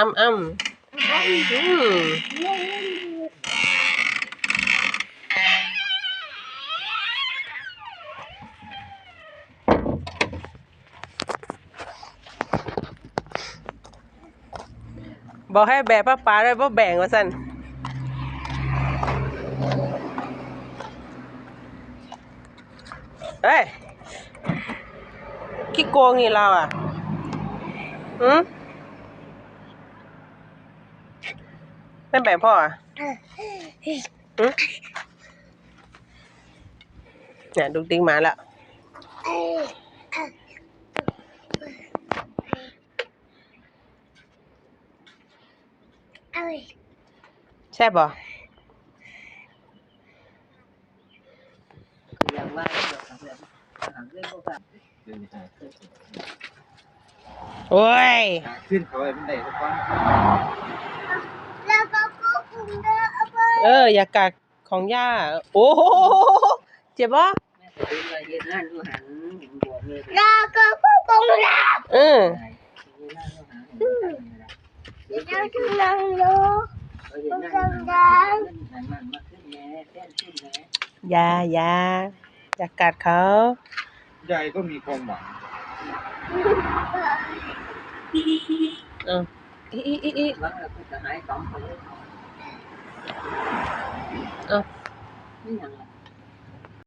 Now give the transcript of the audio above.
อ้ำอ้ำอืมบอกให้แบกป้าป๋าด้วยว่าแบ่งว่าสั่นเฮ้ยขี้โกงนี่เราอะหืม ไม่แบ่งพ่ออะหืมเนี่ยดุกดิงมาแล้ว แซ่บบ่อย่างว่าเดี๋ยวทำเรื่องทำเรื่องพวกกันโอ้ย ขึ้นเขาไปเป็นได้ทุกคน แล้วก็ควบคุมเด้อเอาไปเอออย่ากัดของย่า โอ้โหเจ็บบ่แม่จะดูอะไรเห็นงานดูหันเห็นบวกเลยแล้วก็ควบคุมแล้วเออเห็นงานดูหันเห็นงานดูหันเดี๋ยวจะนั่งดูเห็นงานดูหันมันมันมาขึ้นแม่แป้นขึ้นแม่อย่าอย่าอย่ากัดเขายายก็มีความหวังเอออีอีอีอีว่าเราจะหายสองคนเออนี่อย่างไร